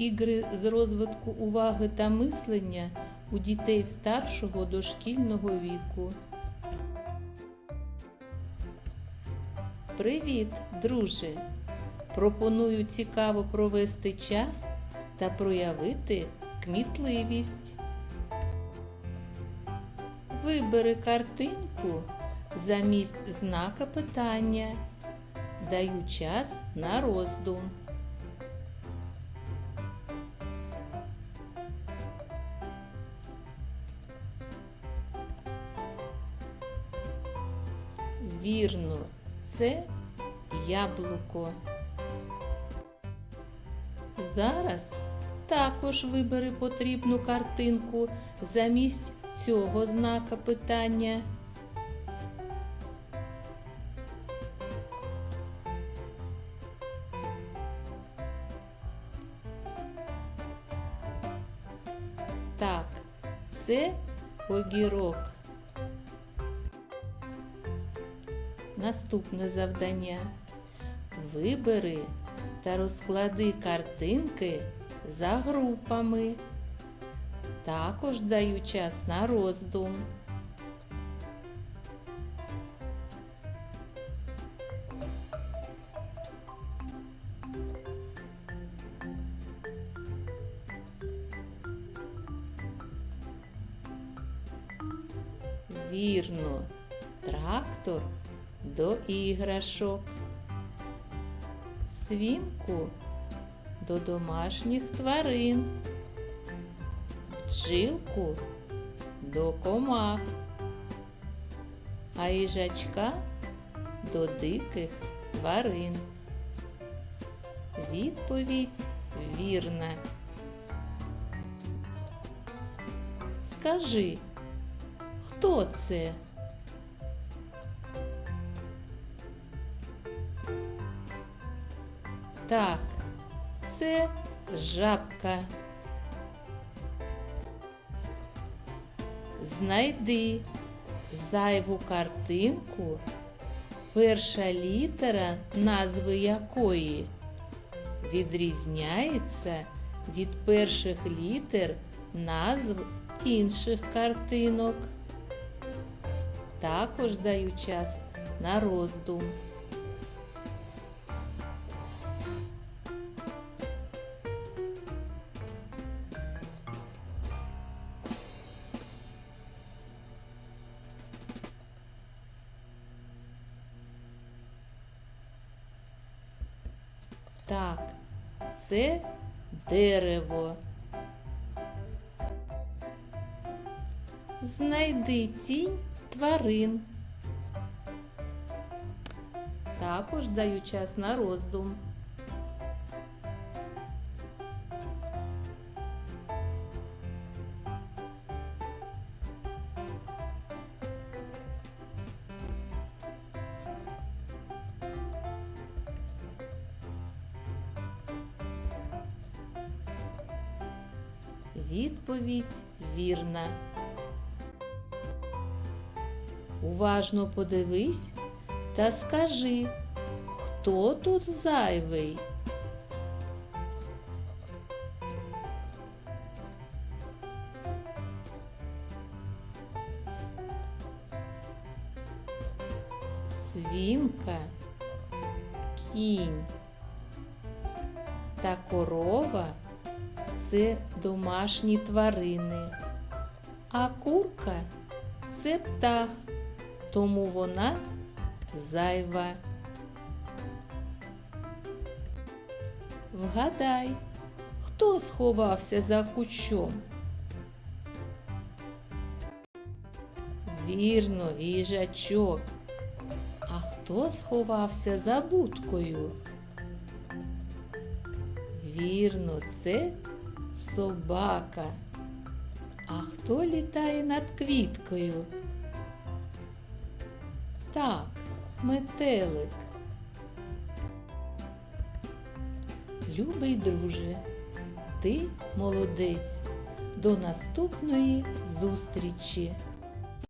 ігри з розвитку уваги та мислення у дітей старшого дошкільного віку. Привіт, друже! Пропоную цікаво провести час та проявити кмітливість. Вибери картинку замість знака питання. Даю час на роздум. Вірно, це яблуко. Зараз також вибери потрібну картинку замість цього знака питання. Так, це огірок. Наступне завдання. Вибери та розклади картинки за групами. Також даю час на роздум. Вірно, трактор до іграшок, свінку до домашніх тварин, бджілку до комах, а їжачка до диких тварин. Відповідь вірна. Скажи, хто це? Так, це жабка. Знайди зайву картинку, перша літера назви якої відрізняється від перших літер назв інших картинок. Також даю час на роздум. Так, це дерево. Знайди тінь тварин. Також даю час на роздум. Відповідь вірна. Уважно подивись та скажи, хто тут зайвий? Свінка, кінь та корова це домашні тварини, а курка це птах, тому вона зайва. Вгадай, хто сховався за кущом? Вірно, їжачок. А хто сховався за будкою? Вірно, це собака. А хто літає над квіткою? Так, метелик. Любий друже, ти молодець. До наступної зустрічі!